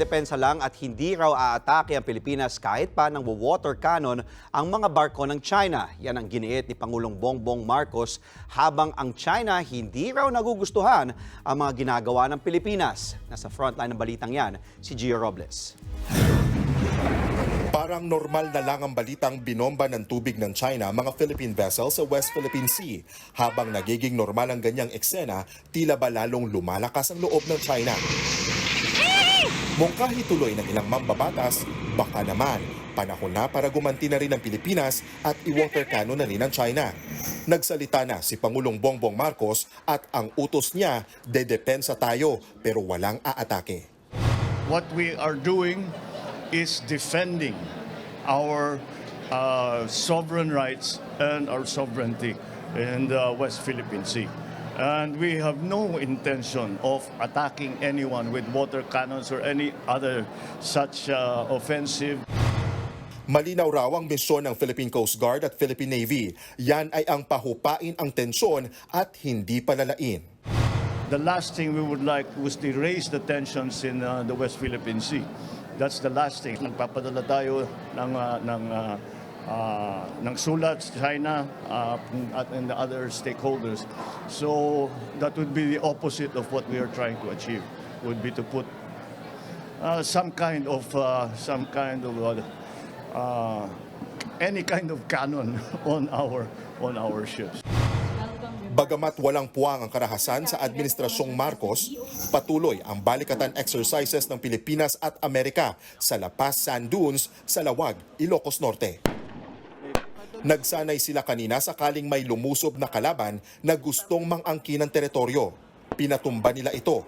magdedepensa lang at hindi raw aatake ang Pilipinas kahit pa ng water cannon ang mga barko ng China. Yan ang giniit ni Pangulong Bongbong Marcos habang ang China hindi raw nagugustuhan ang mga ginagawa ng Pilipinas. Nasa frontline ng balitang yan, si Gio Robles. Parang normal na lang ang balitang binomba ng tubig ng China mga Philippine vessels sa West Philippine Sea. Habang nagiging normal ang ganyang eksena, tila ba lalong lumalakas ang loob ng China. Mungkahi tuloy ng ilang mambabatas, baka naman, panahon na para gumanti na rin ang Pilipinas at i-water cannon na rin ang China. Nagsalita na si Pangulong Bongbong Marcos at ang utos niya, dedepensa tayo pero walang aatake. what we are doing is defending our uh, sovereign rights and our sovereignty in the West Philippine Sea. And we have no intention of attacking anyone with water cannons or any other such uh, offensive Malinaw raw ang misyon ng Philippine Coast Guard at Philippine Navy. Yan ay ang pahupain ang tensyon at hindi palalain. The last thing we would like was to raise the tensions in uh, the West Philippine Sea. That's the last thing. Nagpapadala tayo ng, uh, ng, uh, uh, ng sulat China uh, and the other stakeholders. So that would be the opposite of what we are trying to achieve. Would be to put uh, some kind of uh, some kind of uh, uh, any kind of cannon on our on our ships. Bagamat walang puwang ang karahasan sa Administrasyong Marcos, patuloy ang balikatan exercises ng Pilipinas at Amerika sa La Paz Sand Dunes sa Lawag, Ilocos Norte. Nagsanay sila kanina sakaling may lumusob na kalaban na gustong mangangkin ng teritoryo. Pinatumba nila ito.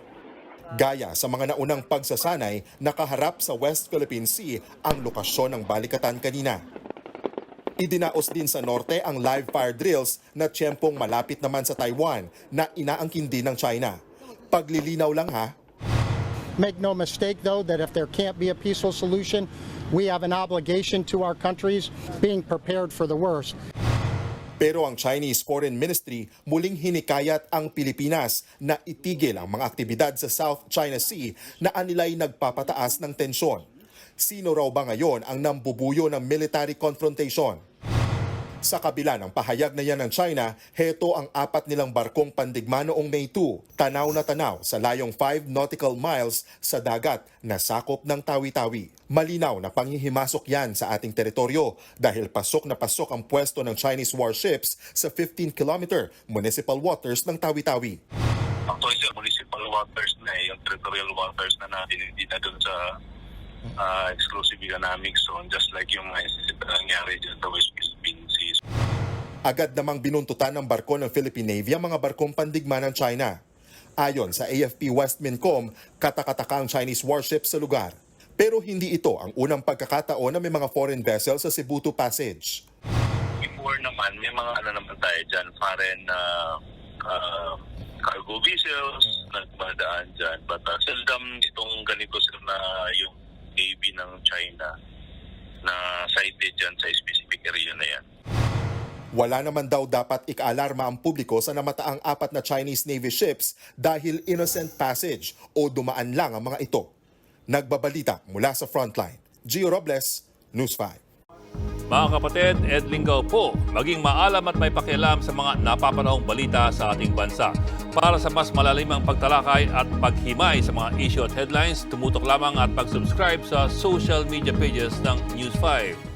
Gaya sa mga naunang pagsasanay, nakaharap sa West Philippine Sea ang lokasyon ng balikatan kanina. Idinaos din sa norte ang live fire drills na tiyempong malapit naman sa Taiwan na inaangkin din ng China. Paglilinaw lang ha, Make no mistake, though, that if there can't be a peaceful solution, we have an obligation to our countries being prepared for the worst. pero ang Chinese Foreign Ministry muling hinikayat ang Pilipinas na itigil ang mga aktibidad sa South China Sea na anilay nagpapataas ng tensyon. Sino raw ba ngayon ang nambubuyo ng military confrontation? Sa kabila ng pahayag na yan ng China, heto ang apat nilang barkong pandigma noong May 2, tanaw na tanaw sa layong 5 nautical miles sa dagat na sakop ng Tawi-Tawi. Malinaw na panghihimasok yan sa ating teritoryo dahil pasok na pasok ang pwesto ng Chinese warships sa 15-kilometer municipal waters ng Tawi-Tawi. Actually, sir, municipal waters na eh, yung territorial waters na natin, hindi na dun sa uh, exclusive economic zone, just like yung mga incident na nangyari dyan sa West Sea. Agad namang binuntutan ng barko ng Philippine Navy ang mga barkong pandigma ng China. Ayon sa AFP Westmincom, katakataka ang Chinese warships sa lugar. Pero hindi ito ang unang pagkakataon na may mga foreign vessels sa Cebu Passage. Before naman, may mga ano naman tayo dyan, foreign uh, uh, cargo vessels nagmadaan dyan. But uh, seldom itong ganito sir na yung Navy ng China na sighted dyan sa specific area na yan. Wala naman daw dapat ikaalarma ang publiko sa namataang apat na Chinese Navy ships dahil innocent passage o dumaan lang ang mga ito. Nagbabalita mula sa frontline. Gio Robles, News 5. Mga kapatid, Ed Lingaw po, maging maalam at may pakialam sa mga napapanahong balita sa ating bansa. Para sa mas malalimang pagtalakay at paghimay sa mga issue at headlines, tumutok lamang at pag-subscribe sa social media pages ng News 5.